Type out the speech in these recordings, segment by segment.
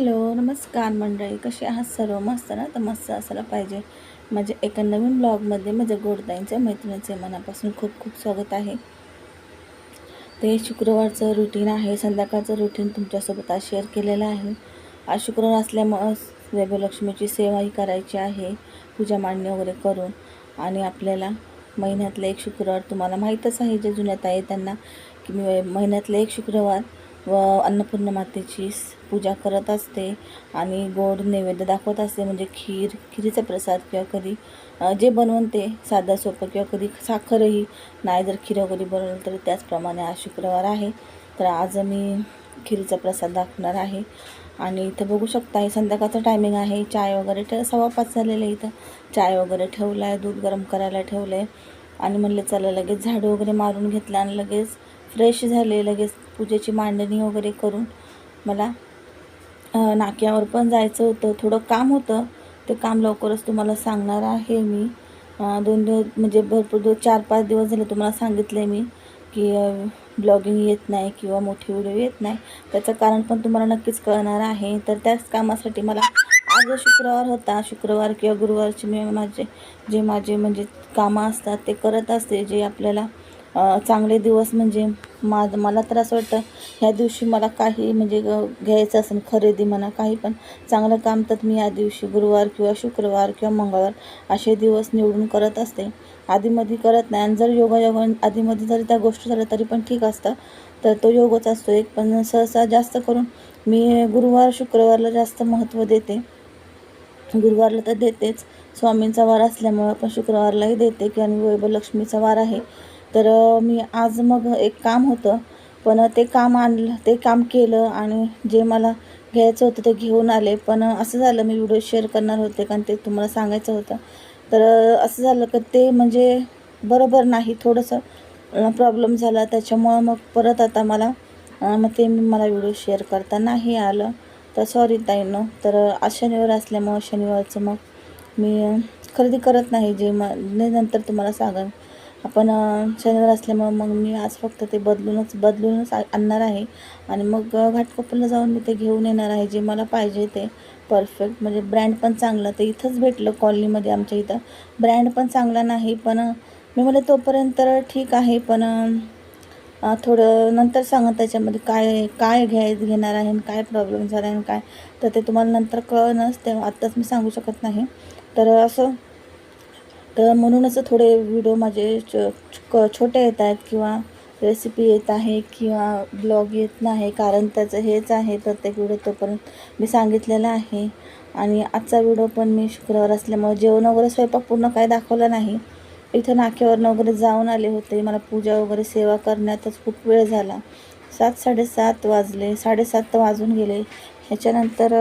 Hello नमस्कार मंडळी. कसे आहात सर्व? मस्त ना? तर मस्त असायला पाहिजे. माझ्या एका नवीन ब्लॉगमध्ये माझ्या गोडताईंच्या मैत्रिणीचे मनापासून खूप खूप स्वागत आहे. ते शुक्रवारचं रुटीन आहे. संध्याकाळचं रुटीन तुमच्यासोबत आज शेअर केलेलं आहे. आज शुक्रवार असल्यामुळं वैभवलक्ष्मीची सेवाही करायची आहे. पूजा मांडणी वगैरे करून. आणि आपल्याला महिन्यातलं एक शुक्रवार तुम्हाला माहीतच आहे. जे जुन्यात आहे त्यांना की मी महिन्यातलं एक शुक्रवार व अन्नपूर्णा मातेची पूजा करत असते आणि गोड नैवेद्य दाखवत असते म्हणजे खीर खिरीचा प्रसाद किंवा कधी जे बनवून ते साधं सोपं किंवा कधी साखरही नाही जर खीर वगैरे बनवलं तर त्याचप्रमाणे आज शुक्रवार आहे. तर आज मी खिरीचा प्रसाद दाखवणार आहे. आणि इथं बघू शकता हे संध्याकाळचं टायमिंग आहे. चाय वगैरे ठेव सव्वा पाच झालेलं आहे इथं. चाय वगैरे ठेवला आहे दूध गरम करायला ठेवलं आहे आणि म्हणलं चला लगेच झाडू वगैरे मारून घेतलं आणि लगेच फ्रेश झाले लगेच पूजेची मांडणी वगैरे करून मला नाक्यावर पण जायचं होतं. थोडं काम होतं. ते काम लवकरच तुम्हाला सांगणार आहे मी. दोन दिवस म्हणजे भरपूर दिवस चार पाच दिवस झाले तुम्हाला सांगितले मी की ब्लॉगिंग येत नाही किंवा मोठी व्हिडिओ येत नाही. त्याचं कारण पण तुम्हाला नक्कीच कळणार आहे. तर त्याच कामासाठी मला आज शुक्रवार होता शुक्रवार किंवा गुरुवारचे मी माझे जे माझे म्हणजे कामं असतात ते करत असते जे आपल्याला चांगले दिवस म्हणजे माझं मला तर असं वाटतं ह्या दिवशी मला काही म्हणजे ग- घ्यायचं असेल खरेदी म्हणा काही पण चांगलं काम तर मी या दिवशी गुरुवार किंवा शुक्रवार किंवा मंगळवार असे दिवस निवडून करत असते. आधीमध्ये करत नाही आणि जर योगायोगा आधीमध्ये जरी त्या गोष्टी झाल्या तरी पण ठीक असतं. तर तो योगच असतो एक. पण सहसा जास्त करून मी गुरुवार शुक्रवारला जास्त महत्त्व देते. गुरुवारला तर देतेच. स्वामींचा वार असल्यामुळं पण शुक्रवारलाही देते की आणि वैभवलक्ष्मीचा वार आहे. तर मी आज मग एक काम होतं. पण ते काम आणलं ते काम केलं आणि जे मला घ्यायचं होतं ते घेऊन आले. पण असं झालं मी व्हिडिओ शेअर करणार होते कारण ते तुम्हाला सांगायचं होतं. तर असं झालं का ते म्हणजे बरोबर नाही. थोडंसं प्रॉब्लेम झाला. त्याच्यामुळं मग परत आता मला मग ते मला व्हिडिओ शेअर करता नाही आलं. तर सॉरी ताईनं. तर आज शनिवार असल्यामुळं शनिवारचं मग मी खरेदी करत नाही. जे म नंतर तुम्हाला सांगेन. आपण शनिवार असल्यामुळं मग मी आज फक्त ते बदलूनच बदलूनच आणणार आहे. आणि मग घाटकोपरला जाऊन मी ते घेऊन येणार आहे जे मला पाहिजे ते. परफेक्ट. म्हणजे ब्रँड पण चांगला. ते इथंच भेटलं कॉलनीमध्ये आमच्या इथं. ब्रँड पण चांगला नाही पण मी म्हणलं तोपर्यंत ठीक आहे पण थोडं नंतर सांगा त्याच्यामध्ये काय काय घ्याय घेणार आहे आणि काय प्रॉब्लेम झाला आहे आणि काय. तर ते तुम्हाला नंतर कळणंच ते आत्ताच मी सांगू शकत नाही. तर असं तर म्हणूनच थोडे व्हिडिओ माझे च- क- छोटे येत आहेत किंवा रेसिपी येत आहे किंवा ब्लॉग येत नाही कारण त्याचं हेच आहे प्रत्येक व्हिडिओ तोपर्यंत मी सांगितलेला आहे. आणि आजचा व्हिडिओ पण मी शुक्रवार असल्यामुळे जेवण वगैरे स्वयंपाक पूर्ण काय दाखवला नाही. इथं नाक्यावरनं वगैरे जाऊन आले होते. मला पूजा वगैरे सेवा करण्यातच खूप वेळ झाला. सात साडेसात वाजले. साडेसात तर वाजून गेले. ह्याच्यानंतर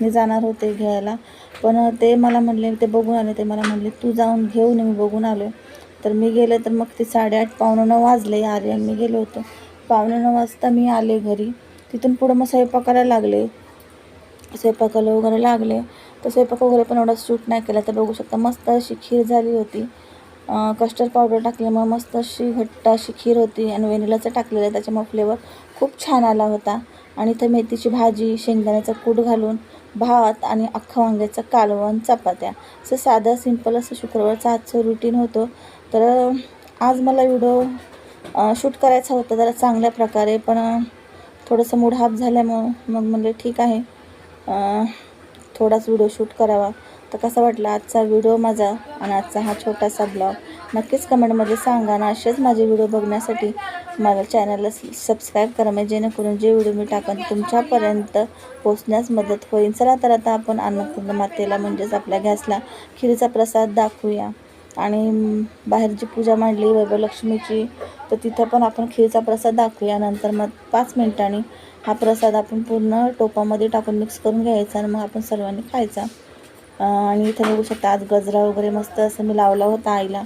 मी जाणार होते घ्यायला. पण ते मला म्हणले ते बघून आले ते मला म्हणले तू जाऊन घेऊन मी बघून आलो तर मी गेले तर मग ते साडेआठ पावणे नऊ वाजले आले आणि मी गेलो होतो. पावणे नऊ वाजता मी आले घरी. तिथून पुढं मग स्वयंपाकाला लागले. स्वयंपाकाला वगैरे लागले. तर स्वयंपाक वगैरे पण एवढा सूट नाही केला. तर बघू शकता मस्त अशी खीर झाली होती. कस्टर्ड पावडर टाकल्यामुळे मस्त अशी घट्ट अशी खीर होती आणि वेनिलाचं टाकलेलं आहे. त्याच्यामुळे फ्लेवर खूप छान आला होता. आणि इथं मेथीची भाजी शेंगदाण्याचा कूट घालून भात आणि अख्खा वांग्याचं कालवण चपात्या. असं साधं सिंपल असं शुक्रवारचं आजचं रुटीन होतं. तर आज मला व्हिडिओ शूट करायचा होता. जरा चांगल्या प्रकारे पण थोडंसं मूड हाफ झाल्यामुळं मग म्हणजे ठीक आहे. थोडाच व्हिडिओ शूट करावा. तर कसा वाटला आजचा व्हिडिओ माझा आणि आजचा हा छोटासा ब्लॉग नक्कीच कमेंटमध्ये सांगा आणि असेच माझे व्हिडिओ बघण्यासाठी माझ्या चॅनलला सबस्क्राईब करा. म्हणजे जेणेकरून जे व्हिडिओ मी टाकन तुमच्यापर्यंत पोचण्यास मदत होईल. चला तर आता आपण अन्नपूर्ण मातेला म्हणजेच आपल्या गॅसला खिरीचा प्रसाद दाखवूया. आणि बाहेर बाहेरची पूजा मांडली वैभवलक्ष्मीची तर तिथं पण आपण खिरीचा प्रसाद दाखवूया. नंतर मग पाच मिनिटांनी हा प्रसाद आपण पूर्ण टोपामध्ये टाकून मिक्स करून घ्यायचा आणि मग आपण सर्वांनी खायचा. आणि इथं बघू शकता आज गजरा वगैरे मस्त असं मी लावला होता आईला.